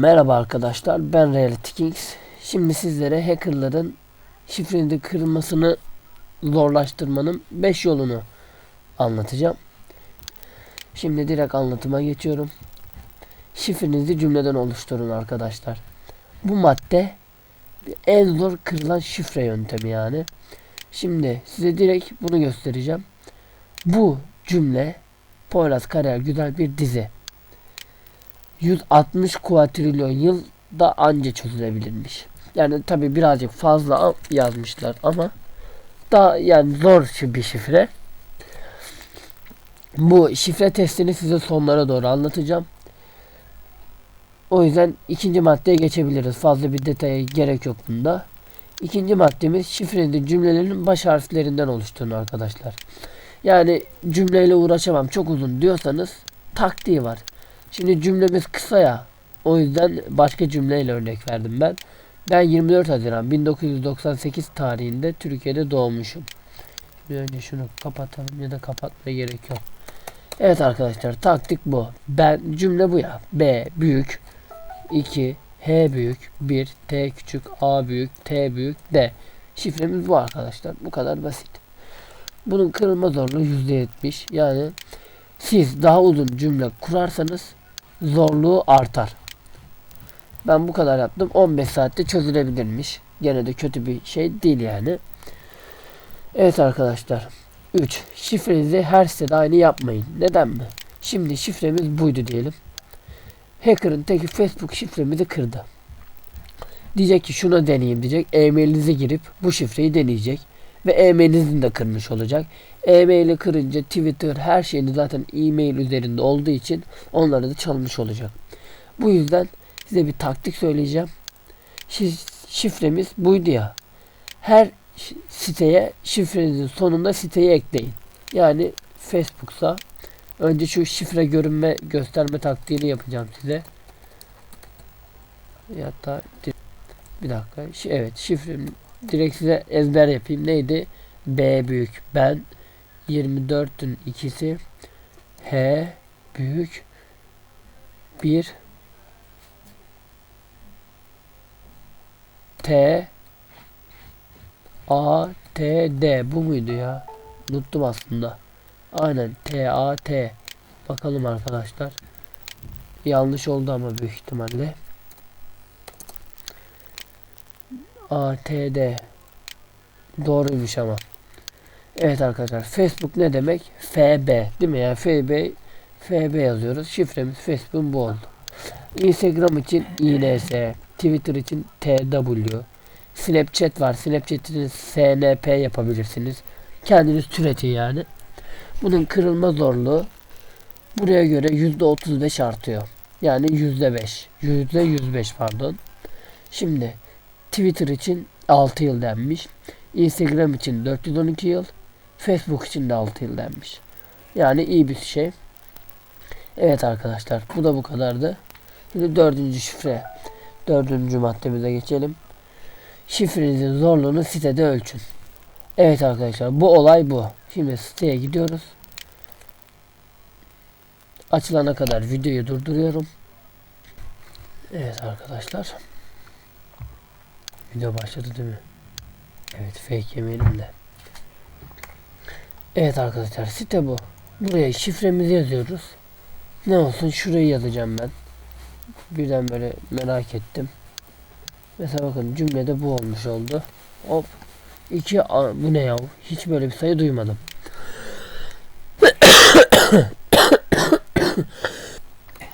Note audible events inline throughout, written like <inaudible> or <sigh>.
Merhaba arkadaşlar ben Reality Kings. Şimdi sizlere hackerların şifreni kırılmasını zorlaştırmanın 5 yolunu anlatacağım. Şimdi direkt anlatıma geçiyorum. Şifrenizi cümleden oluşturun arkadaşlar. Bu madde en zor kırılan şifre yöntemi yani. Şimdi size direkt bunu göstereceğim. Bu cümle Poyraz Karayel güzel bir dizi. 160 kuatrilyon yıl da anca çözülebilirmiş. Yani tabi birazcık fazla yazmışlar ama da yani zor bir şifre. Bu şifre testini size sonlara doğru anlatacağım. O yüzden ikinci maddeye geçebiliriz. Fazla bir detaya gerek yok bunda. İkinci maddemiz şifrenin cümlelerin baş harflerinden oluşturun arkadaşlar. Yani cümleyle uğraşamam çok uzun diyorsanız taktiği var. Şimdi cümlemiz kısa ya. O yüzden başka cümleyle örnek verdim ben. Ben 24 Haziran 1998 tarihinde Türkiye'de doğmuşum. Şimdi önce şunu kapatalım ya da kapatmaya gerek yok. Evet arkadaşlar taktik bu. Ben cümle bu ya. B büyük 2 H büyük 1 T küçük A büyük T büyük D. Şifremiz bu arkadaşlar. Bu kadar basit. Bunun kırılma zorluğu %70. Yani siz daha uzun cümle kurarsanız zorluğu artar. Ben bu kadar yaptım. 15 saatte çözülebilirmiş. Gene de kötü bir şey değil yani. Evet arkadaşlar. 3. Şifrenizi her sitede aynı yapmayın. Neden mi? Şimdi şifremiz buydu diyelim. Hacker'ın teki Facebook şifremizi kırdı. Diyecek ki şunu deneyeyim diyecek. E-mailinize girip bu şifreyi deneyecek. Ve e-mailinizin de kırmış olacak. E-maili kırınca Twitter her şeyini zaten e-mail üzerinde olduğu için onları da çalmış olacak. Bu yüzden size bir taktik söyleyeceğim. Şifremiz buydu ya. Her siteye şifrenizin sonunda siteyi ekleyin. Yani Facebook'sa önce şu şifre görünme gösterme taktiğini yapacağım size. Da bir dakika. Evet şifrem direkt size ezber yapayım. Neydi? B büyük. Ben 24'ün ikisi H büyük 1 T A T D bu muydu ya? Unuttum aslında. Aynen T A T. Bakalım arkadaşlar. Yanlış oldu ama büyük ihtimalle. A T D. Doğruymuş ama. Evet arkadaşlar Facebook ne demek? FB değil mi? Yani FB FB yazıyoruz. Şifremiz Facebook bu oldu. Instagram için INS, Twitter için TW, Snapchat var. Snapchat'in SNP yapabilirsiniz. Kendiniz türetin yani. Bunun kırılma zorluğu buraya göre %35 artıyor. Yani %5. %105 pardon. Şimdi Twitter için 6 yıl denmiş. Instagram için 412 yıl. Facebook için de 6 yıl denmiş. Yani iyi bir şey. Evet arkadaşlar bu da bu kadardı. Şimdi dördüncü şifre. Dördüncü maddemize geçelim. Şifrenizin zorluğunu sitede ölçün. Evet arkadaşlar bu olay bu. Şimdi siteye gidiyoruz. Açılana kadar videoyu durduruyorum. Evet arkadaşlar. Video başladı değil mi? Evet fake yemeyelim de. Evet arkadaşlar site bu. Buraya şifremizi yazıyoruz. Ne olsun şurayı yazacağım ben. Birden böyle merak ettim. Mesela bakın cümlede bu olmuş oldu. Hop. İki bu ne ya? Hiç böyle bir sayı duymadım. <coughs>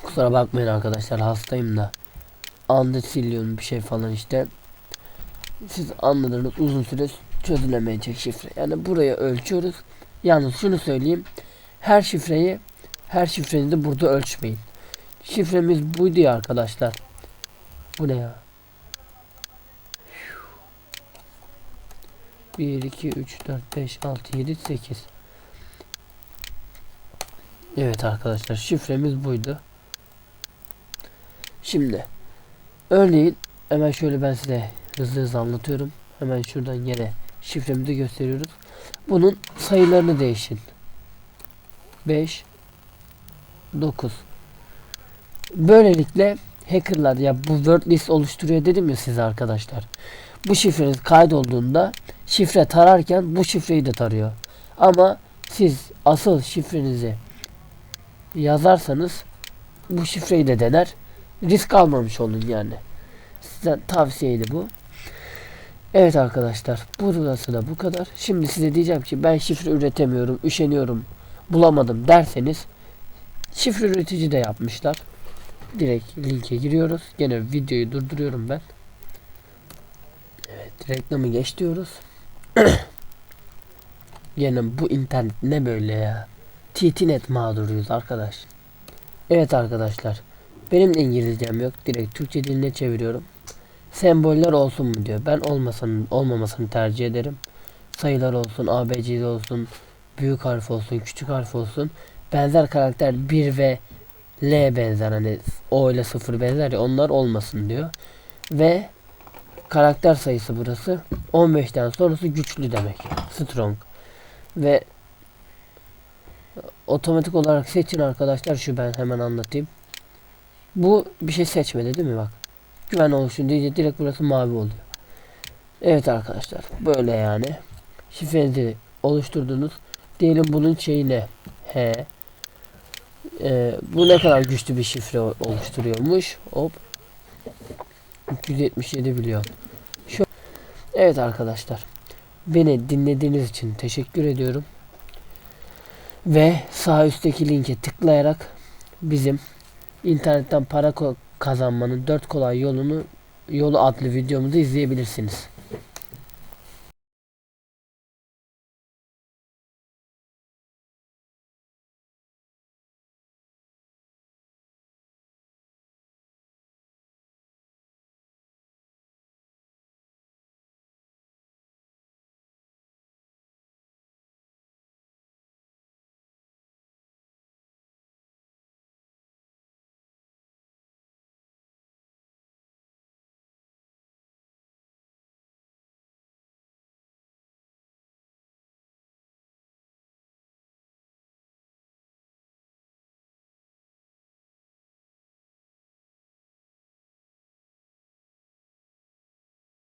Kusura bakmayın arkadaşlar hastayım da. Andesilyum bir şey falan işte. Siz anladınız uzun süre çözülemeyecek şifre. Yani buraya ölçüyoruz. Yalnız şunu söyleyeyim. Her şifreyi her şifrenizi burada ölçmeyin. Şifremiz buydu ya arkadaşlar. Bu ne ya? 1, 2, 3, 4, 5, 6, 7, 8. Evet arkadaşlar şifremiz buydu. Şimdi örneğin hemen şöyle ben size hızlı hızlı anlatıyorum. Hemen şuradan yine şifremizi gösteriyoruz. Bunun sayılarını değişin. 5 9 Böylelikle hackerlar ya bu word list oluşturuyor dedim ya size arkadaşlar. Bu şifreniz kaydolduğunda şifre tararken bu şifreyi de tarıyor. Ama siz asıl şifrenizi yazarsanız bu şifreyi de dener. Risk almamış olun yani. Size tavsiyeydi bu. Evet arkadaşlar burası da bu kadar. Şimdi size diyeceğim ki ben şifre üretemiyorum, üşeniyorum, bulamadım derseniz şifre üretici de yapmışlar. Direkt linke giriyoruz. Gene videoyu durduruyorum ben. Evet reklamı geç diyoruz. <clears throat> Gene bu internet ne böyle ya. TTNet mağduruyuz arkadaş. Evet arkadaşlar. Benim de İngilizcem yok. Direkt Türkçe diline çeviriyorum. Semboller olsun mu diyor. Ben olmasın olmamasını tercih ederim. Sayılar olsun, ABC'de olsun, büyük harf olsun, küçük harf olsun. Benzer karakter 1 ve L benzer hani O ile 0 benzer ya onlar olmasın diyor. Ve karakter sayısı burası. 15'ten sonrası güçlü demek. Strong. Ve otomatik olarak seçin arkadaşlar. Şu ben hemen anlatayım. Bu bir şey seçmedi değil mi bak. Güven oluşun deyince direkt burası mavi oluyor. Evet arkadaşlar böyle yani. Şifrenizi oluşturdunuz. Diyelim bunun şeyi ne? He. Ee, bu ne kadar güçlü bir şifre oluşturuyormuş. Hop. 377 biliyor. Şu Evet arkadaşlar. Beni dinlediğiniz için teşekkür ediyorum. Ve sağ üstteki linke tıklayarak bizim internetten para kazanmanın dört kolay yolunu yolu adlı videomuzu izleyebilirsiniz.